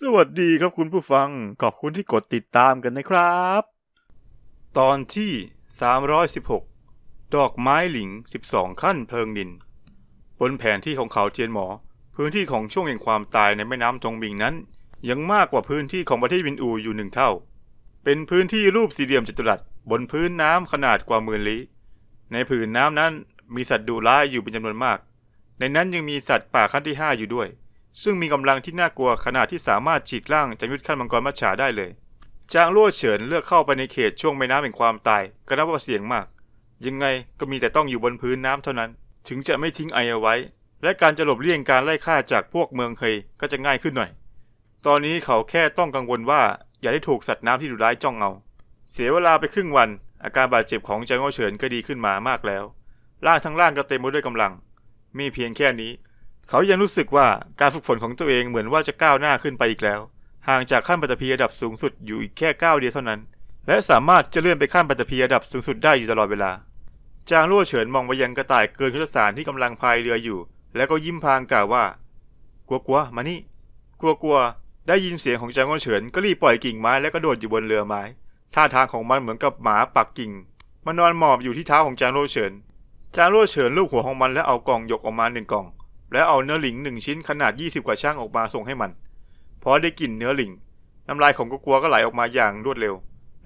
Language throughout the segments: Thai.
สวัสดีครับคุณผู้ฟัง ขอบคุณที่กดติดตามกันนะครับ ตอนที่ 316 ดอกไม้หลิง 12 ขั้นเพลิงดิน บนแผนที่ของเขาเทียนหมอ พื้นที่ของช่วงแห่งความตายในแม่น้ำจงบิงนั้น ยังมากกว่าพื้นที่ของประเทศวินอูอยู่หนึ่งเท่า เป็นพื้นที่รูปสี่เหลี่ยมจัตุรัสบนพื้นน้ำขนาดกว่าหมื่นลี้ในผืนน้ำนั้นมีสัตว์ดุร้ายอยู่เป็นจำนวนมาก ในนั้นยังมีสัตว์ป่าขั้นที่ห้าอยู่ด้วย ซึ่งมีกำลังที่น่ากลัวขนาดที่สามารถฉีกล่างจางยุทธขั้นมังกรมัจฉาได้เลย จางลั่วเฉินเลือกเข้าไปในเขตช่วงแม่น้ำแห่งความตายก็นับว่าเสี่ยงมาก ยังไงก็มีแต่ต้องอยู่บนพื้นน้ำเท่านั้น ถึงจะไม่ทิ้งไอเอาไว้ และการจะหลบเลี่ยงการไล่ฆ่าจากพวกเมืองเคยก็จะง่ายขึ้นหน่อย ตอนนี้เขาแค่ต้องกังวลว่าอย่าได้ถูกสัตว์น้ำที่ดุร้ายจ้องเอา เสียเวลาไปครึ่งวัน อาการบาดเจ็บของจางลั่วเฉินก็ดีขึ้นมามากแล้ว ร่างทั้งร่างก็เต็มไปด้วยกำลัง มีเพียงแค่นี้ เขายังรู้สึกว่าการฝึกฝนของตัวเองเหมือนว่าจะก้าวหน้าขึ้นไปอีกแล้ว ห่างจากขั้นปัตภีระดับสูงสุดอยู่อีกแค่ก้าวเดียวเท่านั้น และสามารถจะเลื่อนไปขั้นปัตภีระดับสูงสุดได้อยู่ตลอดเวลา จางลั่วเฉินมองไปยังกระต่ายเกินยุทธศาสตร์ที่กำลังพายเรืออยู่ แล้วก็ยิ้มพางกล่าวว่า กลัวกลัวๆมานี่ กลัวกลัวๆได้ยินเสียงของจางลั่วเฉินก็รีบปล่อยกิ่งไม้และก็โดดอยู่บนเรือไม้ ท่าทางของมันเหมือนกับหมาปักกิ่ง มันนอนหมอบอยู่ที่เท้าของจางลั่วเฉินจางลั่วเฉินลูบหัวของมันแล้วเอากล่องยกออกมาหนึ่งกล่อง แล้วเอาเนื้อหลิงหนึ่งชิ้นขนาด 20 กว่าช่างออกมาส่งให้มัน พอได้กลิ่นเนื้อหลิง น้ำลายของกัวกัวก็ไหลออกมาอย่างรวดเร็ว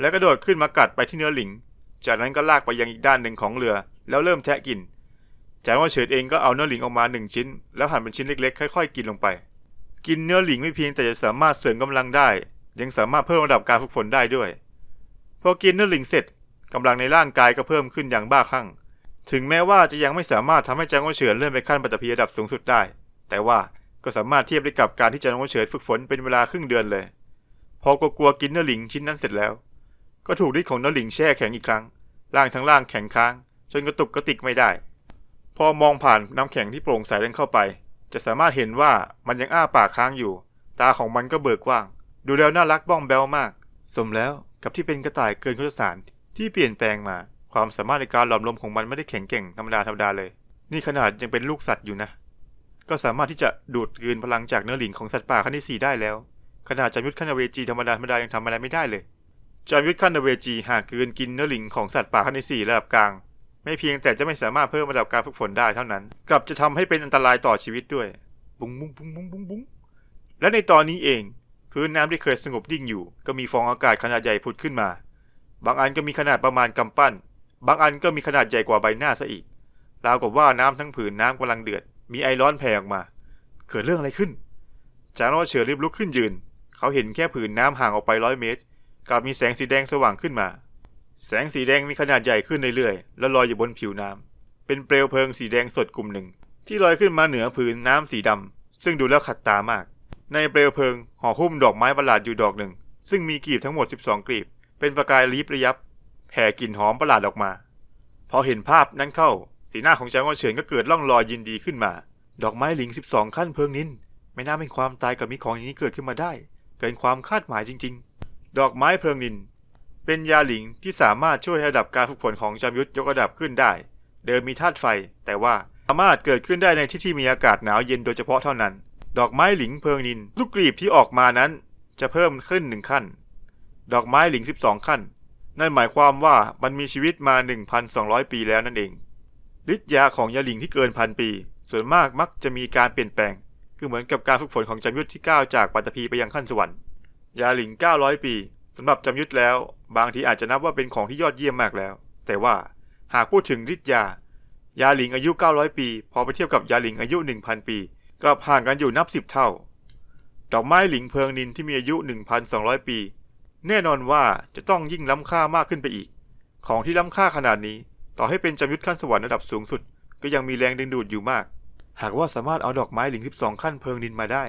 แล้วกระโดดขึ้นมากัดไปที่เนื้อหลิง จากนั้นก็ลากไปยังอีกด้านหนึ่งของเรือ แล้วเริ่มแทะกินจากว่าเฉิดเองก็เอาเนื้อหลิงออกมาหนึ่งชิ้น แล้วหั่นเป็นชิ้นเล็กๆ ค่อยๆ กินลงไป กินเนื้อหลิงไม่เพียงแต่จะสามารถเสริมกำลังได้ ยังสามารถเพิ่มระดับการฝึกฝนได้ด้วย พอกินเนื้อหลิงเสร็จกำลังในร่างกายก็เพิ่มขึ้นอย่างบ้าคลั่ง ถึงแม้ว่าจะยังไม่สามารถทำให้จางโอเฉินเลื่อนไปขั้นปัตภีระดับสูงสุดได้ แต่ว่าก็สามารถเทียบได้กับการที่จางโอเฉินฝึกฝนเป็นเวลาครึ่งเดือนเลย พอกลัวๆกินเนื้อหลิงชิ้นนั้นเสร็จแล้ว ก็ถูกฤทธิ์ของเนื้อหลิงแช่แข็งอีกครั้ง ร่างทั้งร่างแข็งค้าง จนกระตุกกระติกไม่ได้ พอมองผ่านน้ำแข็งที่โปร่งใสนั้นเข้าไป จะสามารถเห็นว่ามันยังอ้าปากค้างอยู่ ตาของมันก็เบิกกว้าง ดูแล้วน่ารักบ้องแบวมาก สมแล้วกับที่เป็นกระต่ายเกินคุศสารที่เปลี่ยนแปลงมา ความสามารถในการหลอมลมของมันไม่ได้แข็งแกร่งธรรมดาธรรมดาเลย นี่ขนาดยังเป็นลูกสัตว์อยู่นะ ก็สามารถที่จะดูดกลืนพลังจากเนื้อหลิงของสัตว์ป่าขั้นที่สี่ได้แล้ว ขนาดจามยุทธขั้นอเวจีธรรมดาธรรมดายังทำอะไรไม่ได้เลยจอมยุทธขั้นอเวจีหากกลืนกินเนื้อหลิงของสัตว์ป่าขั้นที่สี่ระดับกลาง ไม่เพียงแต่จะไม่สามารถเพิ่มระดับการฝึกฝนได้เท่านั้น กลับจะทำให้เป็นอันตรายต่อชีวิตด้วย บุ้งบุ้งบุ้งบุ้งบุ้งบุ้งและในตอนนี้เองพื้นน้ำที่เคยสงบดิ่งอยู่ ก็มีฟองอากาศขนาดใหญ่ผุดขึ้นมา บางอันก็มีขนาดประมาณกำปั้น บางอันก็มีขนาดใหญ่กว่าใบหน้าซะอีก ราวกับว่าน้ำทั้งผืนน้ำกำลังเดือด มีไอร้อนแผ่ออกมา เกิดเรื่องอะไรขึ้น จางโอเฉินรีบลุกขึ้นยืน เขาเห็นแค่ผืนน้ำห่างออกไปร้อยเมตรกลับมีแสงสีแดงสว่างขึ้นมา แสงสีแดงมีขนาดใหญ่ขึ้นเรื่อยๆ แล้วลอยอยู่บนผิวน้ำเป็นเปลวเพลิงสีแดงสดกลุ่มหนึ่ง ที่ลอยขึ้นมาเหนือผืนน้ำสีดำซึ่งดูแล้วขัดตามาก ในเปลวเพลิงห่อหุ้มดอกไม้ประหลาดอยู่ดอกหนึ่ง ซึ่งมีกลีบทั้งหมด 12 กลีบ เป็นประกายลิบระยับ แผ่กลิ่นหอมประหลาดออกมา พอเห็นภาพนั้นเข้า สีหน้าของจางโอเฉินก็เกิดร่องรอยยินดีขึ้นมา ดอกไม้หลิง 12 ขั้นเพลิงนินไม่น่าเป็นความตายกับมีของอย่างนี้เกิดขึ้นมาได้ เกินความคาดหมายจริง ๆ ดอกไม้เพลิงนินเป็นยาหลิงที่สามารถช่วยให้ระดับการฝึกฝนของจอมยุทธยกระดับขึ้นได้ เดิมมีธาตุไฟ แต่ว่าสามารถเกิดขึ้นได้ในที่ที่มีอากาศหนาวเย็นโดยเฉพาะเท่านั้น ดอกไม้หลิงเพลิงนินทุกกลีบที่ออกมานั้น จะเพิ่มขึ้นหนึ่งขั้น ดอกไม้หลิง 12 ขั้น นั่นหมายความว่ามันมีชีวิตมา 1,200 ปีแล้วนั่นเองฤทธิ์ยาของยาหลิงที่เกินพันปี ส่วนมากมักจะมีการเปลี่ยนแปลง คือเหมือนกับการฝึกฝนของจอมยุทธที่ก้าวจากปัตภีไปยังขั้นสวรรค์ยาหลิง 900 ปีสำหรับจอมยุทธแล้ว บางทีอาจจะนับว่าเป็นของที่ยอดเยี่ยมมากแล้ว แต่ว่าหากพูดถึงฤทธิ์ยา ยาหลิงอายุ 900 ปี พอไปเทียบกับยาหลิงอายุ 1,000 ปีกลับห่างกันอยู่นับ10เท่า ดอกไม้หลิงเพลิงนินที่มีอายุ 1,200 ปี แน่นอนว่าจะต้องยิ่งล้ำค่ามากขึ้นไปอีก ของที่ล้ำค่าขนาดนี้ ต่อให้เป็นจอมยุทธขั้นสวรรค์ระดับสูงสุด ก็ยังมีแรงดึงดูดอยู่มาก หากว่าสามารถเอาดอกไม้หลิง12 ขั้นเพลิงนินมาได้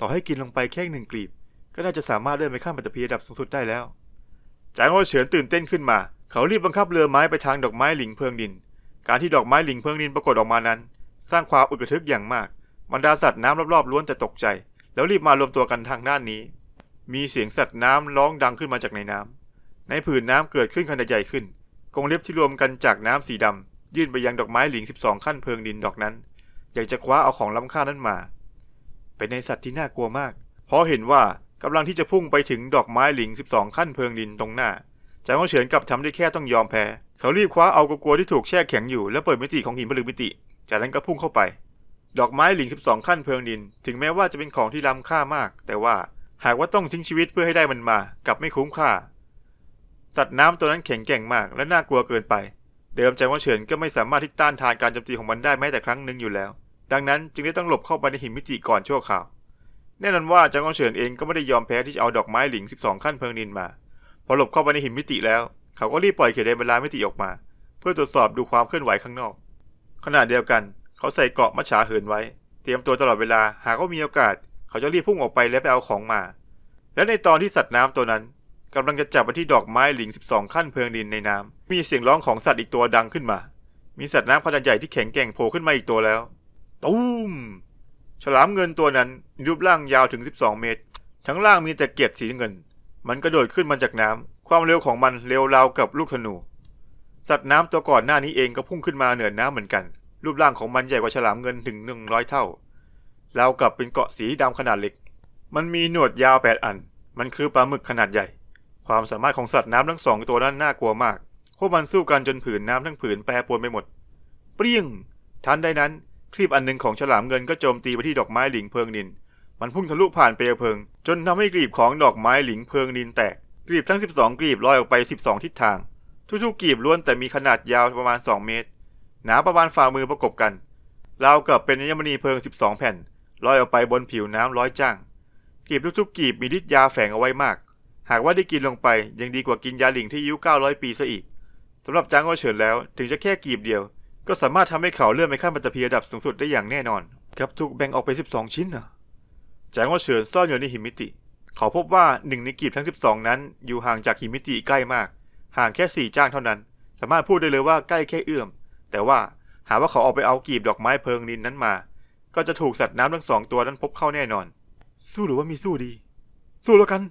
ต่อให้กินลงไปแค่หนึ่งกลีบ ก็น่าจะสามารถเลื่อนไปขั้นปัตตภีระดับสูงสุดได้แล้ว จางโอเฉินตื่นเต้นขึ้นมา เขารีบบังคับเรือไม้ไปทางดอกไม้หลิงเพลิงดิน การที่ดอกไม้หลิงเพลิงดินปรากฏออกมานั้น สร้างความอึกระทึกอย่างมาก บรรดาสัตว์น้ำรอบๆล้วนแต่ตกใจ แล้วรีบมารวมตัวกันทางด้านนี้ มีเสียงสัตว์น้ำร้องดังขึ้นมาจากในน้ำในผืนน้ำเกิดขึ้นขนาดใหญ่ขึ้น กรงเล็บที่รวมกันจากน้ำสีดำยื่นไปยังดอกไม้หลิง12ขั้นเพลิงดินดอกนั้น อยากจะคว้าเอาของล้ำค่านั้นมา เป็นในสัตว์ที่น่ากลัวมาก เพราะเห็นว่ากำลังที่จะพุ่งไปถึงดอกไม้หลิง12ขั้นเพลิงดินตรงหน้าจางก็เฉินกลับทำได้แค่ต้องยอมแพ้ เขารีบคว้าเอากระกัวที่ถูกแช่แข็งอยู่แล้วเปิดมิติของหินผลึกมิติ จากนั้นก็พุ่งเข้าไป ดอกไม้หลิง12ขั้นเพลิงดิน ถึงแม้ว่าจะเป็นของที่ล้ำค่ามาก แต่ว่า หากว่าต้องทิ้งชีวิตเพื่อให้ได้มันมา กลับไม่คุ้มค่า สัตว์น้ำตัวนั้นแข็งแกร่งมากและน่ากลัวเกินไป เดิมจางว่าเฉินก็ไม่สามารถที่ต้านทานการโจมตีของมันได้แม้แต่ครั้งหนึ่งอยู่แล้ว ดังนั้นจึงได้ต้องหลบเข้าไปในหินมิติก่อนชั่วคราว แน่นอนว่าจางกงเฉินเองก็ไม่ได้ยอมแพ้ที่จะเอาดอกไม้หลิง 12 ขั้นเพลิงดินมา พอหลบเข้าไปในหินมิติแล้ว เขาก็รีบปล่อยเขตแดนเวลามิติออกมา เพื่อตรวจสอบดูความเคลื่อนไหวข้างนอก ขณะเดียวกัน เขาใส่เกราะมัจฉาเหินไว้ เตรียมตัวตลอดเวลาหากว่ามีโอกาส เขาจะรีบพุ่งออกไปและไปเอาของมา และในตอนที่สัตว์น้ำตัวนั้นกำลังจะจับไปที่ดอกไม้หลิง 12 ขั้นเพลิงดินในน้ำมีเสียงร้องของสัตว์อีกตัวดังขึ้นมา มีสัตว์น้ำขนาดใหญ่ที่แข็งแกร่งโผล่ขึ้นมาอีกตัวแล้ว ตูมฉลามเงินตัวนั้นรูปร่างยาวถึง 12 เมตร ทั้งล่างมีแต่เกล็ดสีเงิน มันกระโดดขึ้นมาจากน้ำความเร็วของมันเร็วราวกับลูกธนู สัตว์น้ำตัวก่อนหน้านี้เองก็พุ่งขึ้นมาเหนือน้ำเหมือนกัน รูปร่างของมันใหญ่กว่าฉลามเงินถึง 100 เท่า ราวกับเป็นเกาะสีดำขนาดเล็ก มันมีหนวดยาว8อัน มันคือปลาหมึกขนาดใหญ่ ความสามารถของสัตว์น้ำทั้งสองตัวนั้นน่ากลัวมาก พวกมันสู้กันจนผืนน้ำทั้งผืนแปรปรวนไปหมด เปรี้ยง ทันใดนั้นคลีบอันหนึ่งของฉลามเงินก็โจมตีไปที่ดอกไม้หลิงเพลิงนิน มันพุ่งทะลุผ่านเปลวเพลิง จนทำให้กลีบของดอกไม้หลิงเพลิงนินแตก กลีบทั้ง 12 กลีบลอยออกไป 12 ทิศทาง ทุกๆกลีบล้วนแต่มีขนาดยาวประมาณ 2 เมตร หนาประมาณฝ่ามือประกบกัน ราวกับเป็นอัญมณีเพลิง 12 แผ่น ลอยออกไปบนผิวน้ำร้อยจ้างกลีบทุกๆกลีบมีฤทธิ์ยาแฝงเอาไว้มาก หากว่าได้กินลงไปยังดีกว่ากินยาหลิงที่อายุ900 ปีซะอีกสำหรับจางโอเฉินแล้วถึงจะแค่กลีบเดียว ก็สามารถทำให้เขาเลื่อนไปขั้นปัตตภีระดับสูงสุดได้อย่างแน่นอน ครับถูกแบ่งออกไป 12 ชิ้นนะจางโอเฉินซ่อนอยู่ในหิมมิติ เขาพบว่าหนึ่งในกลีบทั้ง 12 นั้น อยู่ห่างจากหิมมิติใกล้มาก ห่างแค่ 4 จ้างเท่านั้น สามารถพูดได้เลยว่าใกล้แค่เอื้อม แต่ว่าหากว่าเขาออกไปเอากลีบดอกไม้เพลิงนินนั้นมา ก็จะถูกสัตว์น้ำทั้งสองตัวนั้นพบเข้าแน่นอน สู้หรือว่ามีสู้ดี สู้แล้วกัน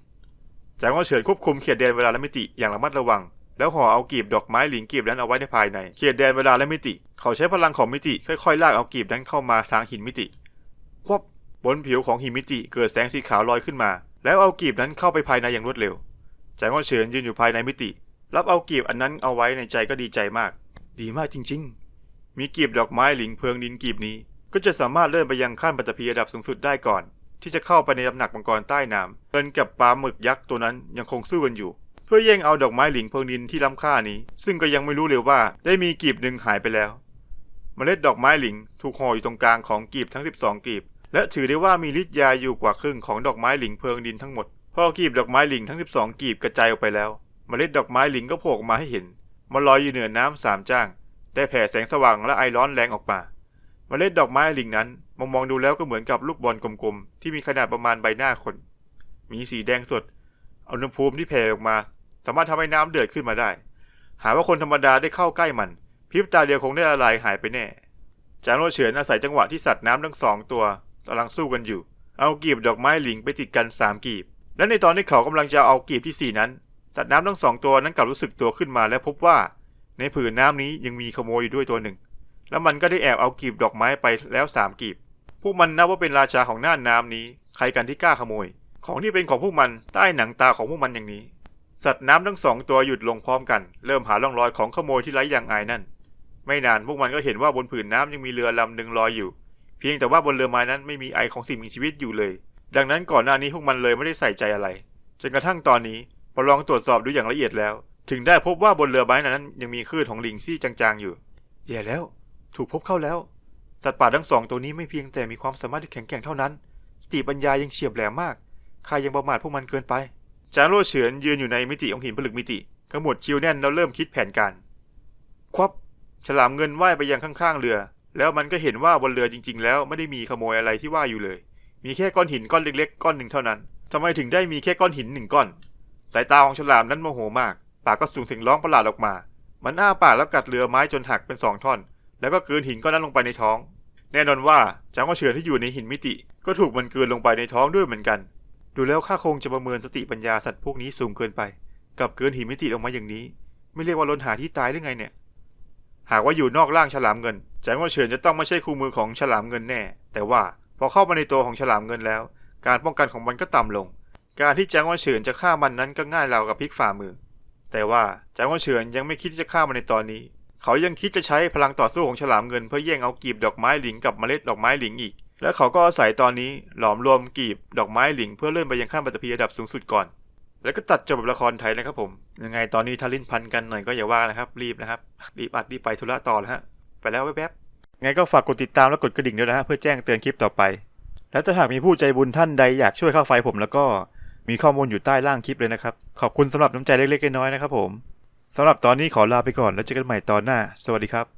จางว่าเฉินควบคุมเขตแดนเวลาและมิติอย่างระมัดระวัง แล้วห่อเอากีบดอกไม้หลิงกีบนั้นเอาไว้ในภายใน เขตแดนเวลาและมิติ เขาใช้พลังของมิติค่อยๆลากเอากีบนั้นเข้ามาทางหินมิติควบบนผิวของหินมิติเกิดแสงสีขาวลอยขึ้นมา แล้วเอากีบนั้นเข้าไปภายในอย่างรวดเร็วจางว่าเฉินยืนอยู่ภายในมิติ รับเอากีบอันนั้นเอาไว้ในใจก็ดีใจมาก ดีมากจริง ๆ มีกีบดอกไม้หลิงเพลิงดินกีบนี้ ก็จะสามารถเลื่อนไปยังขั้นปัตภีระดับสูงสุดได้ก่อน ที่จะเข้าไปในตำหนักมังกรใต้น้ำเงินกับปลาหมึกยักษ์ตัวนั้นยังคงสู้กันอยู่ เพื่อแย่งเอาดอกไม้หลิงเพลิงดินที่ล้ำค่านี้ ซึ่งก็ยังไม่รู้เลยว่าได้มีกีบหนึ่งหายไปแล้วเมล็ดดอกไม้หลิงถูกห่ออยู่ตรงกลางของกีบทั้ง 12 กีบ และถือได้ว่ามีฤทธิ์ยาอยู่กว่าครึ่งของดอกไม้หลิงเพลิงดินทั้งหมด พอกีบดอกไม้หลิงทั้ง 12 กีบกระจายออกไปแล้วเมล็ดดอกไม้หลิงก็โผล่ออกมาให้เห็นมันลอยอยู่เหนือน้ำสามจ้าง ได้แผ่แสงสว่างและไอร้อนแรงออกมา เมล็ดดอกไม้หลิงนั้นมองมองดูแล้วก็เหมือนกับลูกบอลกลมๆ ที่มีขนาดประมาณใบหน้าคน มีสีแดงสดอุณหภูมิที่แผ่ออกมา สามารถทำให้น้ำเดือดขึ้นมาได้ หากว่าคนธรรมดาได้เข้าใกล้มันพริบตาเดียวคงได้ละลายหายไปแน่ จางโรเฉินอาศัยจังหวะที่สัตว์น้ำทั้งสองตัวกำลังสู้กันอยู่ เอากีบดอกไม้หลิงไปติดกันสามกีบ และในตอนที่เขากำลังจะเอากีบที่สี่นั้น สัตว์น้ำทั้งสองตัวนั้นกลับรู้สึกตัวขึ้นมาและพบว่า ในผืนน้ำนี้ยังมีขโมยอยู่ด้วยตัวหนึ่ง แล้วมันก็ได้แอบเอากีบดอกไม้ไปแล้วสามกีบ พวกมันนับว่าเป็นราชาของน่านน้ำนี้ ใครกันที่กล้าขโมย ของที่เป็นของพวกมันใต้หนังตาของพวกมันอย่างนี้ สัตว์น้ำทั้งสองตัวหยุดลงพร้อมกัน เริ่มหาร่องรอยของขโมยที่ไร้อย่างอายนั่น ไม่นานพวกมันก็เห็นว่าบนผืนน้ำยังมีเรือลำหนึ่งลอยอยู่ เพียงแต่ว่าบนเรือไม้นั้นไม่มีไอของสิ่งมีชีวิตอยู่เลย ดังนั้นก่อนหน้านี้พวกมันเลยไม่ได้ใส่ใจอะไร จนกระทั่งตอนนี้พอลองตรวจสอบดูอย่างละเอียดแล้ว ถึงได้พบว่าบนเรือไม้นั้นยังมีคลื่นของลิงซี่จางๆอยู่แย่แล้ว ถูกพบเข้าแล้ว สัตว์ป่าทั้งสองตัวนี้ไม่เพียงแต่มีความสามารถที่แข็งแกร่งเท่านั้น สติปัญญายังเฉียบแหลมมากข้ายังประมาทพวกมันเกินไป จางโลเฉินยืนอยู่ในมิติของหินผลึกมิติขมวดคิ้วแน่นแล้วเริ่มคิดแผนการ ควับ ฉลามเงินว่ายไปยังข้างๆเรือ แล้วมันก็เห็นว่าบนเรือจริง ๆ แล้วไม่ได้มีขโมยอะไรที่ว่าอยู่เลย มีแค่ก้อนหินก้อนเล็กๆ ก้อนหนึ่งเท่านั้นทำไมถึงได้มีแค่ก้อนหินหนึ่งก้อน สายตาของฉลามนั้นโมโหมาก ปากก็สูงเสียงร้องประหลาดออกมา มันอ้าปากแล้วกัดเรือไม้จนหักเป็นสองท่อน แล้วก็กลืนหินก้อนนั้นลงไปในท้อง แน่นอนว่าจางว่าเฉินที่อยู่ในหินมิติ ก็ถูกมันกลืนลงไปในท้องด้วยเหมือนกัน ดูแล้วข้าคงจะประเมินสติปัญญาสัตว์พวกนี้สูงเกินไป กับเกินหินมิติลงมาอย่างนี้ ไม่เรียกว่าล้นหาที่ตายหรือไงเนี่ย หากว่าอยู่นอกร่างฉลามเงินแจางว่าเฉินจะต้องไม่ใช่คู่มือของฉลามเงินแน่ แต่ว่าพอเข้ามาในตัวของฉลามเงินแล้ว การป้องกันของมันก็ต่ำลง การที่แจ้งว่าเฉินจะฆ่ามันนั้นก็ง่ายราวกับพลิกฝ่ามือ แต่ว่าแจ้งว่าเฉินยังไม่คิดที่จะฆ่ามันในตอนนี้ เขายังคิดจะใช้พลังต่อสู้ของฉลามเงินเพื่อแย่งเอากีบดอกไม้หลิงกับเมล็ดดอกไม้หลิงอีก และเขาก็อาศัยตอนนี้หลอมรวมกีบดอกไม้หลิงเพื่อเลื่อนไปยังขั้นปัตตภีระดับสูงสุดก่อน แล้วก็ตัดจบแบบละครไทยนะครับผม ยังไงตอนนี้ทาลิ้นพันกันหน่อยก็อย่าว่านะครับ รีบนะครับ รีบอัดรีบไปธุระต่อแล้วฮะ ไปแล้วแป๊บๆไงก็ฝากกดติดตามและกดกระดิ่งด้วยนะฮะเพื่อแจ้งเตือนคลิปต่อไป และถ้าหากมีผู้ใจบุญท่านใดอยากช่วยค่าไฟผมแล้วก็มีข้อมูลอยู่ใต้ล่างคลิปเลยนะครับ ขอบคุณสำหรับน้ำใจเล็กๆน้อยๆนะครับผม สำหรับตอนนี้ขอลาไปก่อนแล้วเจอกันใหม่ตอนหน้า สวัสดีครับ